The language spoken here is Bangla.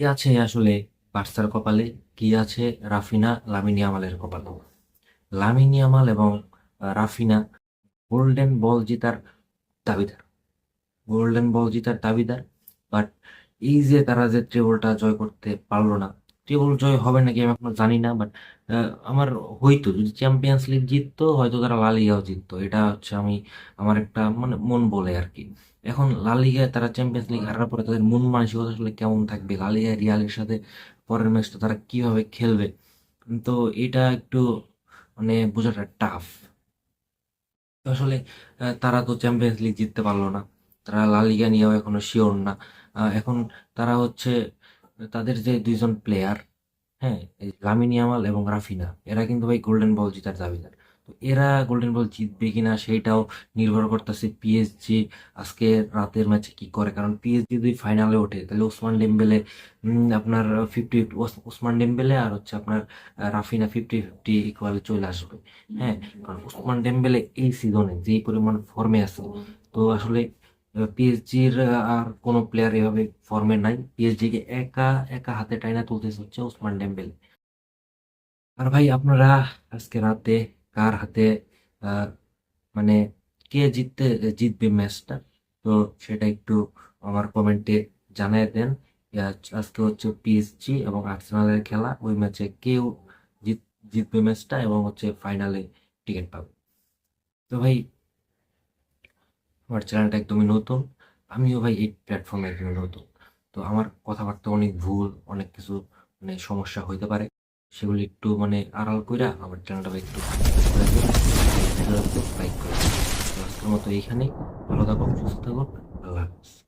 কি আছে আসলে বার্সার কপালে? কি আছে রাফিনা লামিনিয়ামালের কপালে? লামিনিয়ামাল এবং রাফিনা গোল্ডেন বল জেতার দাবিদার। গোল্ডেন বল জেতার দাবিদার, বাট এই যে তারা যে ট্রেবলটা জয় করতে পারল না ট্রেবল জয় হবে নাকি আমি এখনও জানি না বাট আমার হয়তো যদি চ্যাম্পিয়ন্স লিগ জিততো, হয়তো তারা লা লিগাও জিততো। এটা হচ্ছে আমি, আমার একটা মানে মন বলে আর কি এখন লা লিগায় তারা চ্যাম্পিয়ন্স লিগ হারার পরে তাদের মন মানসিকতা আসলে কেমন থাকবে? লা লিগায় রিয়ালের সাথে পরের ম্যাচটা তারা কীভাবে খেলবে? তো এটা একটু মানে বোঝাটা টাফ আসলে তারা তো চ্যাম্পিয়ন্স লিগ জিততে পারল না। তারা লা লিগা নিয়েও এখনও শিওর না। এখন তারা হচ্ছে তাদের যে দুইজন প্লেয়ার হ্যাঁ এই লামিনী ইয়ামাল এবং রাফিনা, এরা কিন্তু ভাই গোল্ডেন বল জেতার দাবিদার। তো এরা গোল্ডেন বল জিতবে কিনা সেইটাও নির্ভর করতেছে পিএসজি আজকে রাতের ম্যাচে কি করে। কারণ পিএসজি যদি ফাইনালে ওঠে, তাহলে ওসমান ডেম্বেলে আপনার ফিফটি ফিফটি ওসমান ডেম্বেলে আর হচ্ছে আপনার রাফিনা ফিফটি ফিফটি ইকুয়ালে চলে আসবে। হ্যাঁ কারণ ওসমান ডেম্বেলে এই সিজনে যেই পরিমাণ ফর্মে আছে, তো আসলে পিএসজির আর কোনো প্লেয়ার এভাবে ফর্মে নাই। পিএসজি কে একা একা হাতে টাইনা তুলতেছে হচ্ছে ওসমান ডেম্বেলে। আর ভাই, আপনারা আজকে রাতে কার হাতে মানে কে জিততে, জিতবে ম্যাচটা? তো সেটা একটু আমার কমেন্টে জানিয়ে দেন। আজকে হচ্ছে পিএসজি এবং আর্সেনালের খেলা। ওই ম্যাচে কেউ জিত, জিতবে ম্যাচটা এবং হচ্ছে ফাইনালে টিকিট পাবে। তো ভাই আমার চ্যানেলটা একদমই নতুন। আমিও ভাই এই প্ল্যাটফর্মে একদমই নতুন। তো আমার কথাবার্তা অনেক ভুল, অনেক কিছু মানে সমস্যা হইতে পারে। সেগুলি একটু মানে আড়াল কইরা আমার চ্যানেলটা একটু লাইক করে আজকের মতো এইখানেই। ভালো থাকুন, সুস্থ থাকুন। আল্লাহ হাফিজ।